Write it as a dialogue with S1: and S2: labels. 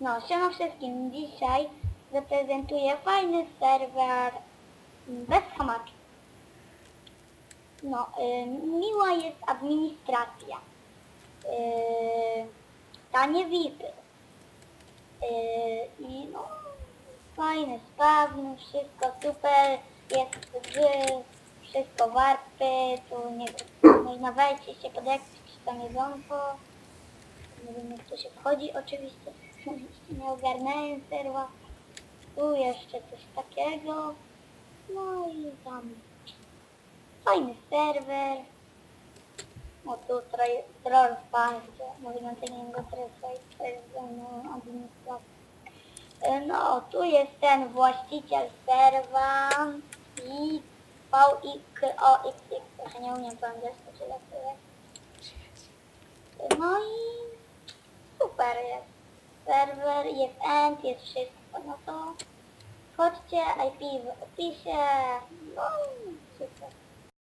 S1: No, siema wszystkim. Dzisiaj zaprezentuję fajny serwer bez hamaczy. No, y, miła jest administracja. Y, tanie VIPy. Y, I no, fajny spawn, wszystko super, jest gry, wszystko warpy, tu nie można wejść i się podekspić, czy tam jedzonko. Nie wiem jak to się wchodzi oczywiście. Jeszcze nie ogarnąłem serwa. Tu jeszcze coś takiego. No i tam fajny serwer. O tu troj- troll parcie. Mówiąc o niego to jest no, administracja. E, No, tu jest ten właściciel serwa i VIKOXX. Trochę nie umiem po angielsku, czy jak to jest. No i super jest. Serwer, jest end, jest wszystko. No to wchodźcie, IP w opisie. No